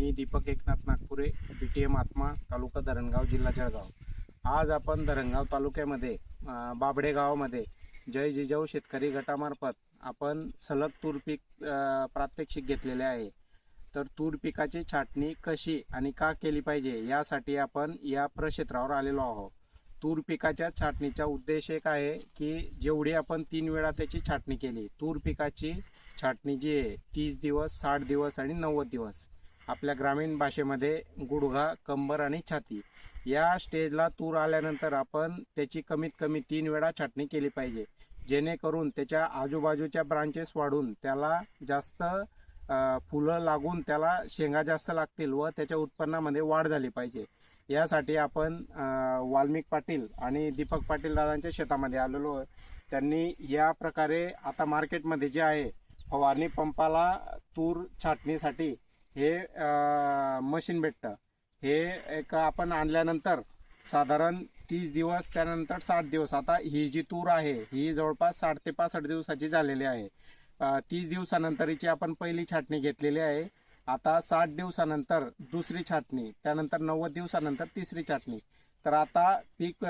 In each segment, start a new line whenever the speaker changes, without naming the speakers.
मी Deepak Eknath Nagpure B T M ATMA taluka Dharangaon जिल्हा जळगाव. आज आपण धरणगाव तालुक्यामध्ये बाबडे गावामध्ये जय जिजाऊ शेतकरी गटामार्फत आपण सलग तूर पीक प्रात्यक्षिक घेतलेले आहे. तर तूर पिकाची छाटणी कशी आणि का केली पाहिजे यासाठी आपण या प्रक्षेत्रावर आलेलो आहोत. तूर पिकाच्या छाटणीचा उद्देश एक आहे की जेवढी आपण तीन वेळा त्याची छाटणी केली तूर पिकाची छाटणी जी आहे तीस दिवस साठ दिवस आणि नव्वद दिवस. आपल्या ग्रामीण भाषेमध्ये गुडघा कंबर आणि छाती. या स्टेजला तूर आल्यानंतर आपण त्याची कमीत कमी तीन वेळा छाटणी केली पाहिजे. जेणेकरून त्याच्या आजूबाजूच्या ब्रांचेस वाढून त्याला जास्त फुलं लागून त्याला शेंगा जास्त लागतील व त्याच्या उत्पन्नामध्ये वाढ झाली पाहिजे. यासाठी आपण वाल्मिक पाटील आणि दीपक पाटील दादांच्या शेतामध्ये आलेलो आहे त्यांनी या प्रकारे आता मार्केटमध्ये जे आहे फवारणी पंपाला तूर छाटणीसाठी हे मशीन भेटतं. हे एक आपण आणल्यानंतर साधारण तीस दिवस त्यानंतर साठ दिवस. आता ही जी तूर आहे ही जवळपास साठ ते पासष्ट दिवसाची झालेली आहे. तीस दिवसानंतरची आपण पहिली छाटणी घेतलेली आहे. आता साठ दिवसानंतर दुसरी छाटणी त्यानंतर नव्वद दिवसानंतर तिसरी छाटणी. तर आता पीक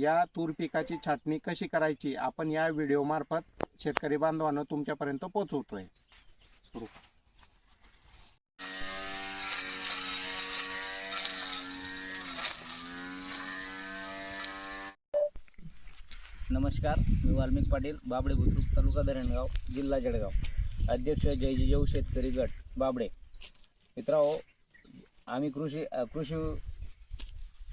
या तूर पिकाची छाटणी कशी करायची आपण या व्हिडिओमार्फत शेतकरी बांधवांना तुमच्यापर्यंत पोहोचवतोय.
नमस्कार मी वाल्मिक पाटील बाबडे बुद्रुक तालुका धरणगाव जिल्हा जळगाव. अध्यक्ष जय जिजाऊ शेतकरी गट बाबडे. मित्रांनो आम्ही कृषी कृषी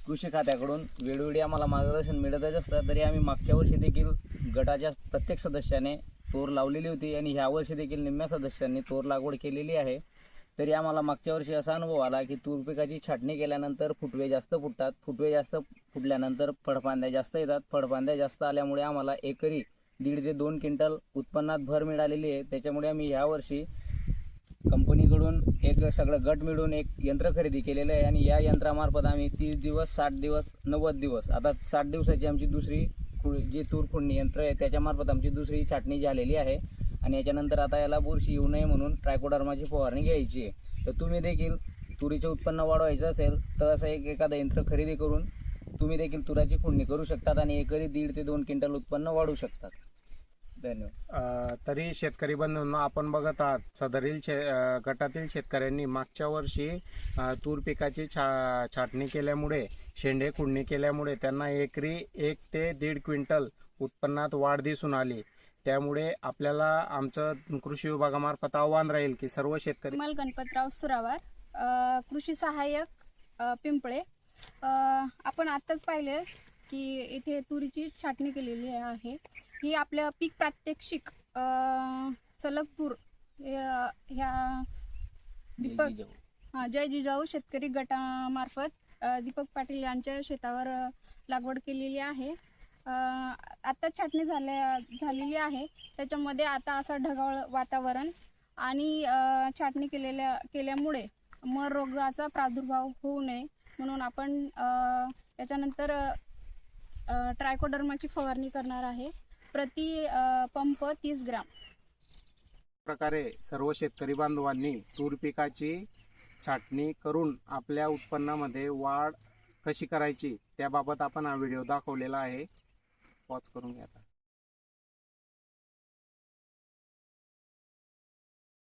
कृषी खात्याकडून वेळोवेळी आम्हाला मार्गदर्शन मिळतच असतं तरी आम्ही मागच्या वर्षी देखील गटाच्या प्रत्येक सदस्याने तोर लावलेली होती आणि ह्या वर्षी देखील निम्म्या सदस्यांनी तोर लागवड केलेली आहे. तरी आम्हाला मागच्या वर्षी असा अनुभव आला की तूर पिकाची छाटणी केल्यानंतर फुटवे जास्त फुटतात. फुटवे जास्त फुटल्यानंतर फळफांद्या जास्त येतात. फळफांद्या जास्त आल्यामुळे आम्हाला एकरी दीड ते दोन क्विंटल उत्पन्नात भर मिळालेली आहे. त्याच्यामुळे आम्ही ह्यावर्षी कंपनीकडून एक सगळं गट मिळून एक यंत्र खरेदी केलेलं आहे आणि या यंत्रामार्फत आम्ही तीस दिवस साठ दिवस नव्वद दिवस आता साठ दिवसाची आमची दुसरी जी तूर खुडणी यंत्र आहे त्याच्यामार्फत आमची दुसरी छाटणी झालेली आहे. आणि याच्यानंतर आता याला बुरशी येऊ नये म्हणून ट्रायकोडर्माची फवारणी घ्यायची आहे. तर तुम्ही देखील तुरीचे उत्पन्न वाढवायचं असेल तर असं एक एखादं यंत्र खरेदी करून तुम्ही देखील तुराची खुडणी करू शकतात आणि एकरी दीड ते दोन क्विंटल उत्पन्न वाढवू शकतात. धन्यवाद.
तरी शेतकरी बंधूंनो आपण बघत आहात सदरील शे गटातील शेतकऱ्यांनी मागच्या वर्षी तूर पिकाची छा छाटणी केल्यामुळे शेंडे खुडणी केल्यामुळे त्यांना एकरी एक ते दीड क्विंटल उत्पन्नात वाढ दिसून आली. त्यामुळे आपल्याला आमचं कृषी विभागामार्फत आव्हान राहील की सर्व शेतकरी
विमल गणपतराव सुरावार कृषी सहाय्यक पिंपळे. आपण आत्ताच पाहिले की इथे तुरीची छाटणी केलेली आहे. ही आपलं पीक प्रात्यक्षिक अ, सलग तूर या- ह्या दीपक
जय जिजाऊ.
हा, जय जिजाऊ शेतकरी गटामार्फत दीपक पाटील यांच्या शेतावर लागवड केलेली आहे. आत्ता आता छाटणी झाल्या झालेली आहे. त्याच्यामध्ये आता असं ढगाळ वातावरण आणि छाटणी केलेल्या केल्यामुळे मर रोगाचा प्रादुर्भाव होऊ नये. म्हणून आपण त्याच्यानंतर ट्रायकोडर्माची फवारणी करणार आहे. प्रति पंप तीस ग्राम.
प्रकारे सर्व शेतकरी बांधवांनी तूर पिकाची छाटणी करून आपल्या उत्पन्नामध्ये वाढ कशी करायची त्याबाबत आपण हा व्हिडिओ दाखवलेला आहे. पॉज करून घ्या आता.